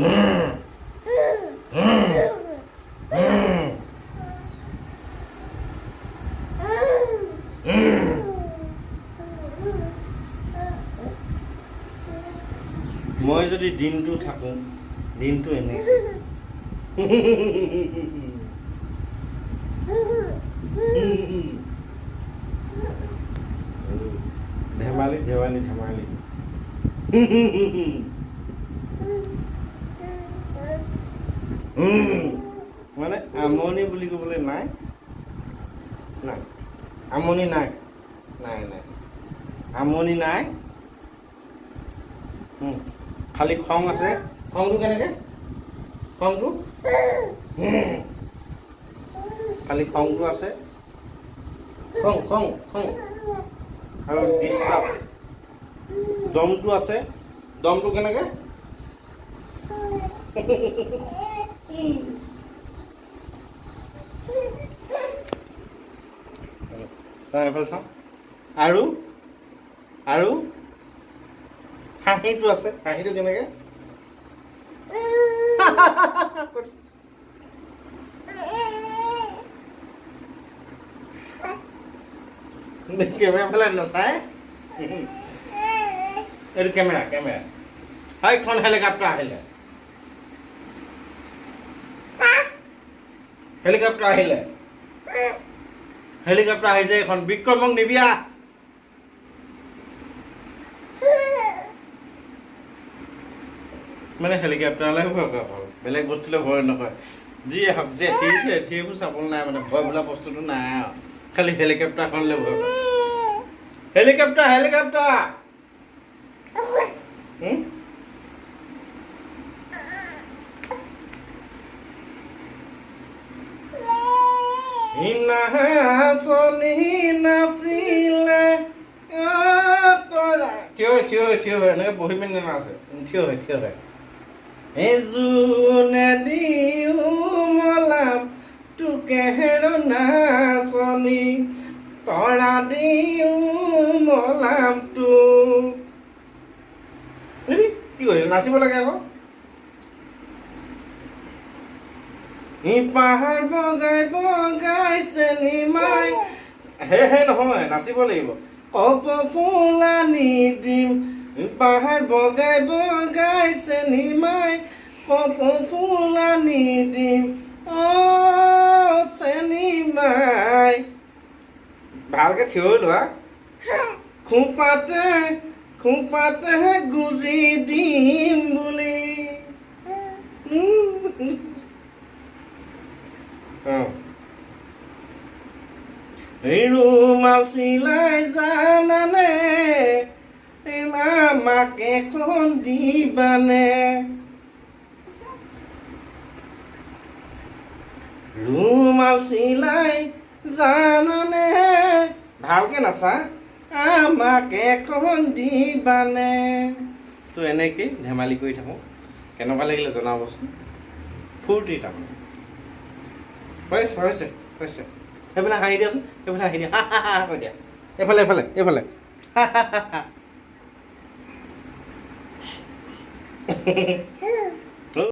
মই যদি দিনটো থাকোঁ দিনটো এনে। ধেমালি ধেমালি ধেমালি। মানে আমনি বুলি ক'বলৈ নাই। নাই। আমনি নাই। নাই নাই। আমনি নাই। খালি খং আছে। খংটো কেনেকে? খংটো? খালি খংটো আছে। খং খং খং। আৰু ডিষ্টাৰ্ব দমটো আছে। দমটো কেনেকে? অ, চাওঁ আৰু আৰু হাঁহিটো আছে হাঁহিটো কেনেকে কেমেৰা ফালে নাচায় এইটো কেমেৰা কেমেৰা হয় এখন হেলিকপ্টাৰ আহিলে হেলিকপ্টাৰ আহিলে। হেলিকপ্টাৰ আহিছে এখন বিক্ৰমক নিবিয়া। মানে হেলিকপ্টাৰলৈ ভয় কৰে অকল বেলেগ বস্তুলৈ ভয় নকৰে। যিয়ে হওক যে এঠিয়ে এঠিয়েবোৰ চাবলৈ নাই মানে ভয় বোলা বস্তুটো নাই আৰু। খালি হেলিকপ্টাৰখনলৈ ভয় কৰে। Helicopter helicopter! হিনাচনী নাছিলে থিয় থিয় থিয় হৈ এনেকৈ বহি পিনি নানাছে থিয় হৈ থিয় হৈ এই জোনে দিও মলাম তোকেহেৰ নাচনী তৰা দিও মলাম তোক কি কৰিছে নাচিব লাগে আকৌ ই পাহাৰ বগাই হে হে, নহয়, নাচিব লাগিব। কপ ফুলানি দিম ই পাহাৰ বগাই বগাই চেলিমাই কপ ফুলানি দিম, অ চেলিমাই ভালকে থিয় লোৱা। খোপাতে খোপাতে গুজি দিম বুলি। অঁ। চিলাই জানানে এই মামাক এখন দিবানে ৰুমাল চিলাই জানানে ভালকে নাচা, আমাক এখন দিবানে তো এনেকেই ধেমালি কৰি থাকোঁ। কেনেকুৱা লাগিলে জনাবচোন। ফূৰ্তি তাৰমানে হৈছে হৈছে হৈছে। সেইফালে হাঁহি দিয়াচোন সেইফালে হাঁহি দিয়া। হা হা হা কৈ দিয়া। এইফালে এইফালে এইফালে। হা হা হা হা